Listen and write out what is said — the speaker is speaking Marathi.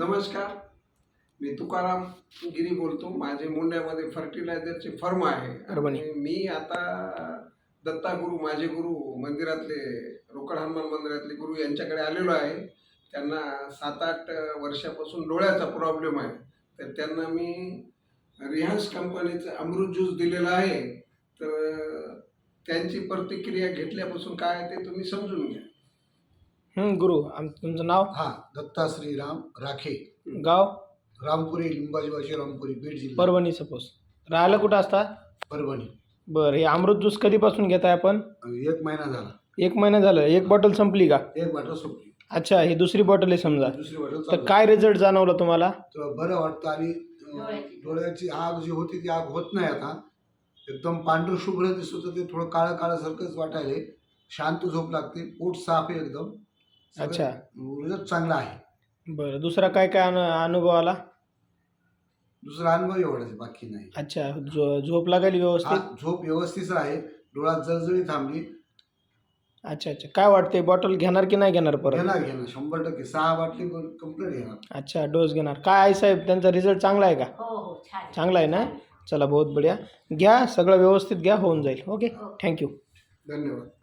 नमस्कार. मी तुकाराम गिरी बोलतो. माझे मुंड्यामध्ये फर्टिलायझरची फर्म आहे. मी आता दत्ता गुरु माझे गुरु मंदिरातले रोकड हनुमान मंदिरातले गुरु यांच्याकडे आलेलो आहे. त्यांना सात आठ वर्षापासून डोळ्याचा प्रॉब्लेम आहे. तर त्यांना मी रिहान्स कंपनीचं अमृत ज्यूस दिलेला आहे. तर त्यांची प्रतिक्रिया घेतल्यापासून काय आहे ते तुम्ही समजून घ्या. गुरु आम तुमचं नाव? हा दत्ता श्रीराम राखे. गाव? रामपुरी लिंबाजीबाजी रामपुरी बीड जिल्हा. परभणी सपोज. राहायला कुठं असता? परभणी. बरं हे अमृत ज्यूस कधीपासून घेताय आपण? एक महिना झाला. एक महिना झालं. एक बॉटल संपली का? एक बॉटल सोपली. अच्छा ही दुसरी बॉटल आहे समजा. दुसरी बॉटल तर चालू. काय रिझल्ट जाणवला तुम्हाला? तर बरं वाटतं आणि अं, डोळ्याची. आग जी होती ती आग होत नाही आता. एकदम पांढरं शुभ्र दिसत होतं ते थोडं काळं काळासारखंच वाटायले शांत झोप लागते. पोट साफ आहे एकदम. अच्छा. रिझल्ट चांगला आहे. बरं दुसरा काय काय अनु अनुभव आला? दुसरा अनुभव एवढाच बाकी नाही. अच्छा झो झोप लागली हा, व्यवस्थित झोप व्यवस्थित आहे. डोळ्यात जळजळी थांबली. अच्छा अच्छा. काय वाटते बॉटल घेणार की नाही घेणार परत? घेणार घेणार. शंभर टक्के. सहा बाटली कंप्लीट घेणार. अच्छा डोस घेणार. काय आहे साहेब त्यांचा रिझल्ट चांगला आहे का? हो हो. छान आहे. चांगला आहे ना? चला बहुत बढिया. घ्या सगळं व्यवस्थित घ्या होऊन जाईल. ओके थँक्यू धन्यवाद.